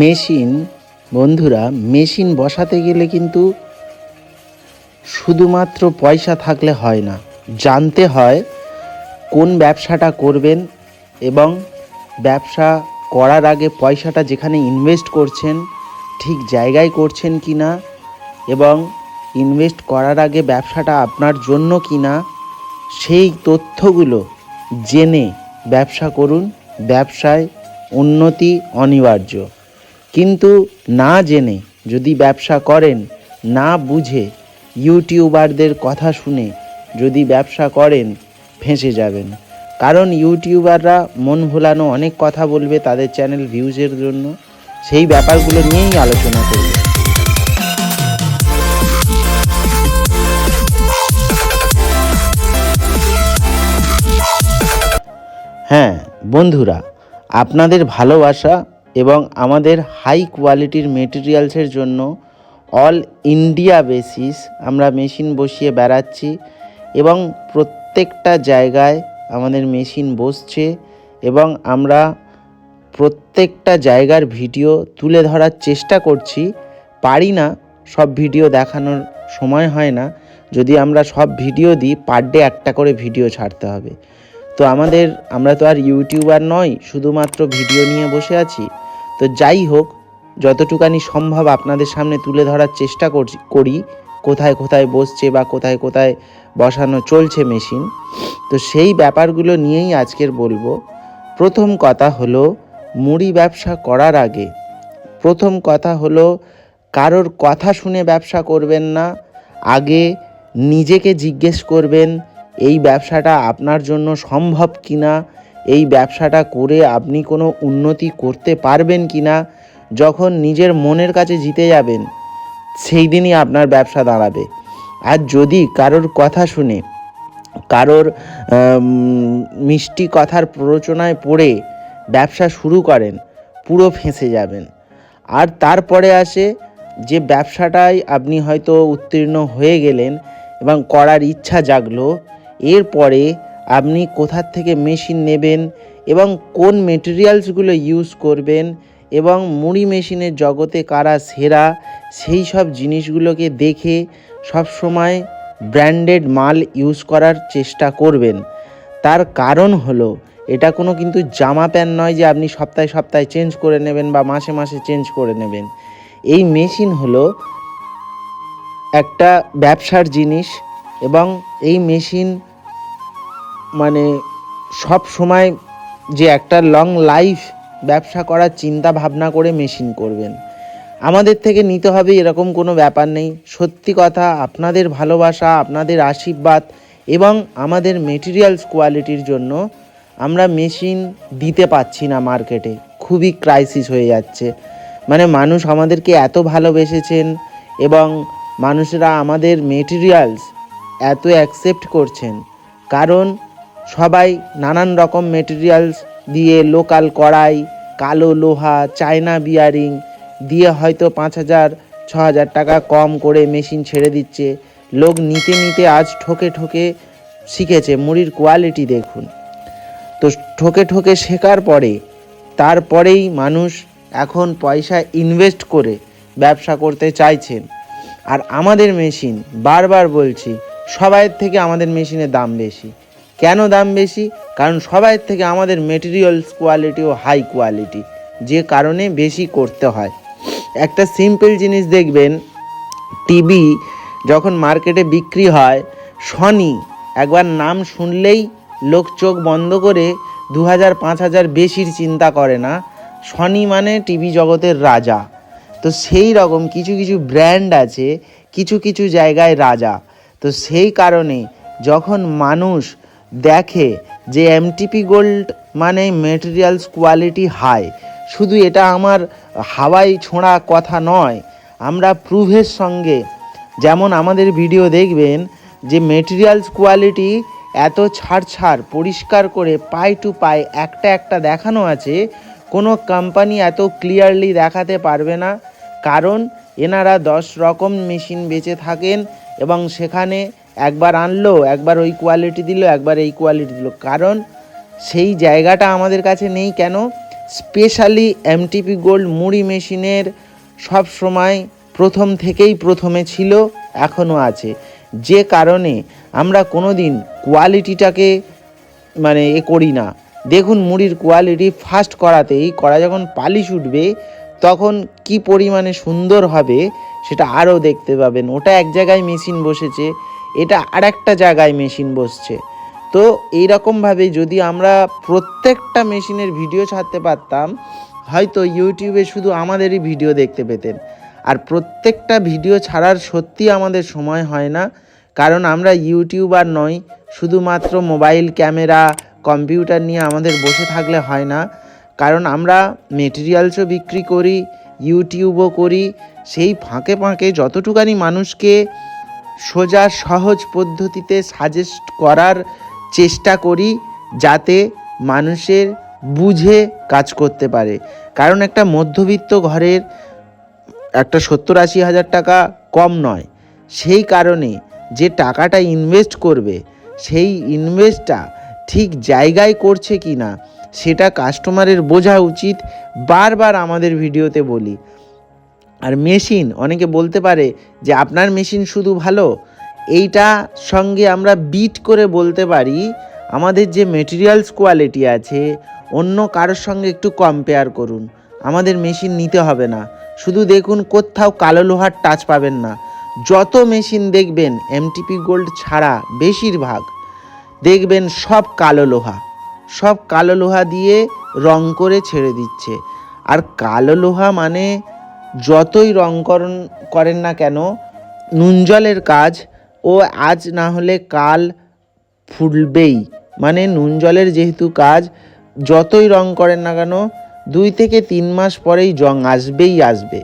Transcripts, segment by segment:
Machine, বন্ধুরা, machine বসাতে গেলে কিন্তু শুধুমাত্র পয়সা থাকলে হয় না। জানতে হয় কোন ব্যবসাটা করবেন এবং ব্যবসা করার আগে পয়সাটা যেখানে ইনভেস্ট করছেন, ঠিক জায়গায় করছেন কি না এবং ইনভেস্ট করার আগে ব্যবসাটা আপনার জন্য কি না সেই তথ্যগুলো জেনে ব্যবসা করুন। ব্যবসায় উন্নতি অনিবার্য। কিন্তু না জেনে যদি ব্যবসা করেন, না বুঝে ইউটিউবারদের কথা শুনে যদি ব্যবসা করেন, ফেঁসে যাবেন। কারণ ইউটিউবাররা মন ভোলানো অনেক কথা বলবে তাদের চ্যানেল ভিউজের জন্য। সেই ব্যাপারগুলো নিয়েই আলোচনা করবে। হ্যাঁ বন্ধুরা, আপনাদের ভালোবাসা এবং আমাদের হাই কোয়ালিটির মেটেরিয়ালসের জন্য অল ইন্ডিয়া বেসিস আমরা মেশিন বসিয়ে বেড়াচ্ছি এবং প্রত্যেকটা জায়গায় আমাদের মেশিন বসছে এবং আমরা প্রত্যেকটা জায়গার ভিডিও তুলে ধরার চেষ্টা করছি। পারি না সব ভিডিও দেখানোর সময় হয় না। যদি আমরা সব ভিডিও দিই পার ডে একটা করে ভিডিও ছাড়তে হবে। তো আমাদের, আমরা তো আর ইউটিউবার নই, শুধুমাত্র ভিডিও নিয়ে বসে আছি। তো যাই হোক, যতটুকানি সম্ভব আপনাদের সামনে তুলে ধরার চেষ্টা করি, কোথায় কোথায় বসছে বা কোথায় কোথায় বসানো চলছে মেশিন। তো সেই ব্যাপারগুলো নিয়েই আজকের বলব। প্রথম কথা হলো, মুড়ি ব্যবসা করার আগে, প্রথম কথা হলো, কারোর কথা শুনে ব্যবসা করবেন না, আগে নিজেকে জিজ্ঞেস করবেন, এই ব্যবসাটা আপনার জন্য সম্ভব কিনা এই ব্যবসাটা করে আপনি কোনো উন্নতি করতে পারবেন কি না, যখন নিজের মনের কাছে জিতে যাবেন, সেই দিনই আপনার ব্যবসা দাঁড়াবে। আর যদি কারোর কথা শুনে, কারোর মিষ্টি কথার প্ররোচনায় পড়ে ব্যবসা শুরু করেন, পুরো ফেঁসে যাবেন। আর তারপরে আসে যে ব্যবসাটায় আপনি হয়তো উত্তীর্ণ হয়ে গেলেন এবং করার ইচ্ছা জাগলো, এরপরে আপনি কোথার থেকে মেশিন নেবেন এবং কোন মেটেরিয়ালসগুলো ইউজ করবেন এবং মুড়ি মেশিনের জগতে কারা সেরা, সেই সব জিনিসগুলোকে দেখে সব সময় ব্র্যান্ডেড মাল ইউজ করার চেষ্টা করবেন। তার কারণ হলো, এটা কোনো কিন্তু জামা প্যান্ট নয় যে আপনি সপ্তাহে সপ্তাহে চেঞ্জ করে নেবেন বা মাসে মাসে চেঞ্জ করে নেবেন। এই মেশিন হলো একটা ব্যবসার জিনিস এবং এই মেশিন মানে সব সময় যে একটা লং লাইফ ব্যবসা করার চিন্তা ভাবনা করে মেশিন করবেন। আমাদের থেকে নিতে হবে এরকম কোনো ব্যাপার নেই। সত্যি কথা, আপনাদের ভালোবাসা, আপনাদের আশীর্বাদ এবং আমাদের মেটেরিয়ালস কোয়ালিটির জন্য আমরা মেশিন দিতে পাচ্ছি না মার্কেটে খুবই ক্রাইসিস হয়ে যাচ্ছে। মানে মানুষ আমাদেরকে এত ভালোবেসেছেন এবং মানুষরা আমাদের মেটেরিয়ালস এত অ্যাকসেপ্ট করছেন। কারণ সবাই নানান রকম মেটেরিয়ালস দিয়ে লোকাল কড়াই, কালো লোহা, চায়না বিয়ারিং দিয়ে হয়তো পাঁচ হাজার ছ হাজার টাকা কম করে মেশিন ছেড়ে দিচ্ছে। লোক নিতে নিতে আজ ঠকে ঠকে শিখেছে মুড়ির কোয়ালিটি দেখুন। তো ঠকে ঠকে শেখার পরে, তারপরেই মানুষ এখন পয়সা ইনভেস্ট করে ব্যবসা করতে চাইছেন। আর আমাদের মেশিন বারবার বলছি, সবাইয়ের থেকে আমাদের মেশিনের দাম বেশি। কেন দাম বেশি? কারণ সবাইয়ের থেকে আমাদের মেটেরিয়ালস কোয়ালিটিও হাই কোয়ালিটি যে কারণে বেশি করতে হয়। একটা সিম্পল জিনিস দেখবেন টিভি যখন মার্কেটে বিক্রি হয় সনি একবার নাম শুনলেই লোক চোখ বন্ধ করে দু হাজার পাঁচ হাজার বেশির চিন্তা করে না। সনি মানে টিভি জগতের রাজা। তো সেই রকম কিছু কিছু ব্র্যান্ড আছে, কিছু কিছু জায়গায় রাজা। তো সেই কারণে যখন মানুষ দেখে যে এমটিপি গোল্ড মানে মেটেরিয়ালস কোয়ালিটি হাই শুধু এটা আমার হাওয়াই ছোঁড়া কথা নয়, আমরা প্রুভের সঙ্গে যেমন আমাদের ভিডিও দেখবেন যে মেটেরিয়ালস কোয়ালিটি এত ছাড় ছাড় পরিষ্কার করে পাই টু পাই একটা একটা দেখানো আছে, কোনো কোম্পানি এত ক্লিয়ারলি দেখাতে পারবে না। কারণ এনারা দশ রকম মেশিন বেচে থাকেন এবং সেখানে একবার আনলো, একবার ওই কোয়ালিটি দিল, একবার এই কোয়ালিটি দিল। কারণ সেই জায়গাটা আমাদের কাছে নেই কেন? স্পেশালি এমটিপি গোল্ড মুড়ি মেশিনের সব সময় প্রথম থেকেই প্রথমে ছিল, এখনও আছে। যে কারণে আমরা কোনো দিন কোয়ালিটিটাকে মানে এ করি না। দেখুন মুড়ির কোয়ালিটি ফাস্ট করাতেই করা যখন পালিশ উঠবে, তখন কি পরিমাণে সুন্দর হবে সেটা আরও দেখতে পাবেন। ওটা এক জায়গায় মেশিন বসেছে এটা আর একটা জায়গায় মেশিন বসছে। তো এইরকমভাবে যদি আমরা প্রত্যেকটা মেশিনের ভিডিও ছাড়তে পারতাম, হয়তো ইউটিউবে শুধু আমাদেরই ভিডিও দেখতে পেতেন। আর প্রত্যেকটা ভিডিও ছাড়ার সত্যি আমাদের সময় হয় না, কারণ আমরা ইউটিউবার নই, শুধুমাত্র মোবাইল ক্যামেরা, কম্পিউটার নিয়ে আমাদের বসে থাকলে হয় না। কারণ আমরা মেটেরিয়ালসও বিক্রি করি, ইউটিউবও করি, সেই ফাঁকে ফাঁকে যতটুকানি মানুষকে সোজা সহজ পদ্ধতিতে সাজেস্ট করার চেষ্টা করি যাতে মানুষের বুঝে কাজ করতে পারে। কারণ একটা মধ্যবিত্ত ঘরের একটা সত্তর আশি হাজার টাকা কম নয়। সেই কারণে যে টাকাটা ইনভেস্ট করবে, সেই ইনভেস্টটা ঠিক জায়গায় করছে কি না সেটা কাস্টমারের বোঝা উচিত। বারবার আমাদের ভিডিওতে বলি আর মেশিন, অনেকে বলতে পারে যে আপনার মেশিন শুধু ভালো। এইটা সঙ্গে আমরা বিট করে বলতে পারি, আমাদের যে মেটেরিয়ালস কোয়ালিটি আছে, অন্য কারোর সঙ্গে একটু কম্পেয়ার করুন। আমাদের মেশিন নিতে হবে না। শুধু দেখুন কোথাও কালো লোহার টাচ পাবেন না। যত মেশিন দেখবেন এমটিপি গোল্ড ছাড়া বেশিরভাগ, দেখবেন সব কালো লোহা। সব কালো লোহা দিয়ে রং করে ছেড়ে দিচ্ছে। আর কালো লোহা মানে যতই রং করন না কেন, নুন জলের কাজ, ও আজ না হলে কাল ফুলবেই। মানে নুন জলের যেহেতু কাজ, যতই রং করেন না কেন, দুই থেকে তিন মাস পরেই জং আসবেই আসবে।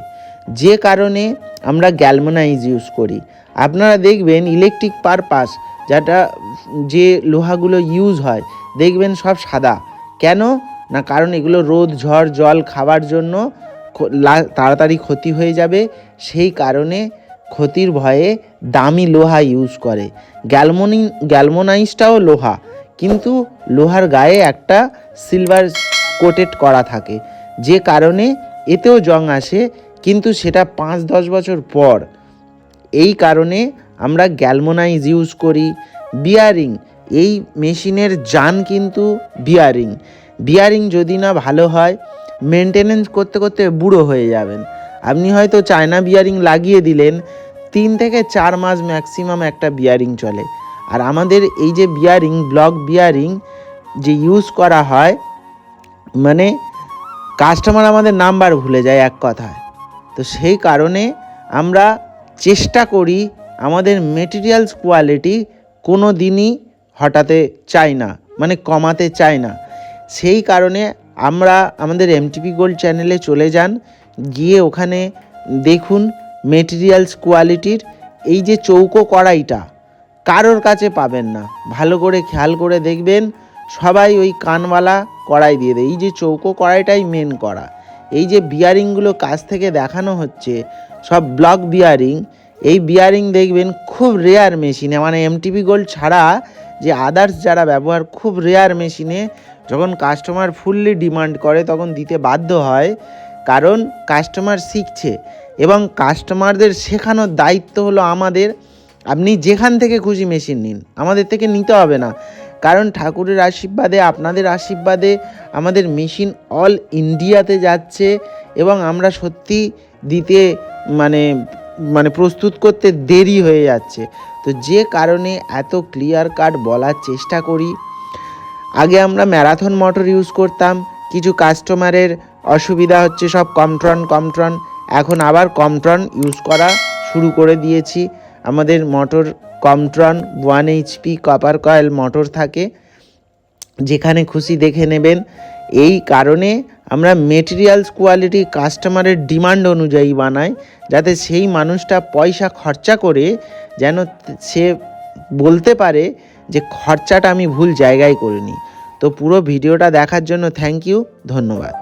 যে কারণে আমরা গ্যালমোনাইজ ইউজ করি। আপনারা দেখবেন ইলেকট্রিক পারপাস, যেটা যে লোহাগুলো ইউজ হয়, দেখবেন সব সাদা। কেন? না কারণ এগুলো রোদ, ঝড়, জল খাবার জন্য তাড়াতাড়ি ক্ষতি হয়ে যাবে, সেই কারণে ক্ষতির ভয়ে দামি লোহা ইউজ করে। গ্যালমোনি গ্যালমোনাইজটাও লোহা, কিন্তু লোহার গায়ে একটা সিলভার কোটেড করা থাকে, যে কারণে এতেও জং আসে, কিন্তু সেটা পাঁচ দশ বছর পর। এই কারণে আমরা গ্যালমোনাইজ ইউজ করি। বিয়ারিং, এই মেশিনের যান কিন্তু বিয়ারিং। বিয়ারিং যদি না ভালো হয় মেনটেনেন্স করতে করতে বুড়ো হয়ে যাবেন। আপনি হয়তো চায়না বিয়ারিং লাগিয়ে দিলেন, তিন থেকে চার মাস ম্যাক্সিমাম একটা বিয়ারিং চলে। আর আমাদের এই যে বিয়ারিং ব্লক বিয়ারিং যে ইউজ করা হয় মানে কাস্টমার আমাদের নাম্বার ভুলে যায় এক কথায়। তো সেই কারণে আমরা চেষ্টা করি আমাদের মেটেরিয়ালস কোয়ালিটি কোনো দিনই হটাতে চাই না মানে কমাতে চাই না। সেই কারণে আমরা আমাদের এমটিপি গোল্ড চ্যানেলে চলে যান, গিয়ে ওখানে দেখুন মেটেরিয়ালস কোয়ালিটির এই যে চৌকো কড়াইটা, কারোর কাছে পাবেন না। ভালো করে খেয়াল করে দেখবেন, সবাই ওই কানওয়ালা কড়াই দিয়ে দেয়। এই যে চৌকো কড়াইটাই মেন করা এই যে বিয়ারিংগুলো কাছ থেকে দেখানো হচ্ছে, সব ব্লক বিয়ারিং এই বিয়ারিং দেখবেন খুব রেয়ার মেশিনে মানে এমটিপি গোল্ড ছাড়া যে আদার্স যারা ব্যবহার খুব রেয়ার মেশিনে যখন কাস্টমার ফুললি ডিমান্ড করে তখন দিতে বাধ্য হয়, কারণ কাস্টমার শিখছে এবং কাস্টমারদের শেখানোর দায়িত্ব হলো আমাদের, আপনি যেখান থেকে খুশি মেশিন নিন, আমাদের থেকে নিতে হবে না। কারণ ঠাকুরের আশীর্বাদে, আপনাদের আশীর্বাদে আমাদের মেশিন অল ইন্ডিয়াতে যাচ্ছে এবং আমরা সত্যি দিতে মানে মানে প্রস্তুত করতে দেরি হয়ে যাচ্ছে। তো যে কারণে এত ক্লিয়ার কাট বলার চেষ্টা করি। আগে আমরা ম্যারাথন মোটর ইউজ করতাম, কিছু কাস্টমারের অসুবিধা হচ্ছে সব কমট্রন কমট্রন। এখন আবার কমট্রন ইউজ করা শুরু করে দিয়েছি। আমাদের motor কমট্রন one HP copper coil motor থাকে। যেখানে খুশি দেখে নেবেন। এই কারণে আমরা মেটেরিয়ালস কোয়ালিটি কাস্টমারের ডিমান্ড অনুযায়ী বানাই, যাতে সেই মানুষটা পয়সা খরচা করে যেন সে বলতে পারে যে খরচাটা আমি ভুল জায়গায় করিনি। তো পুরো ভিডিওটা দেখার জন্য থ্যাংক ইউ ধন্যবাদ।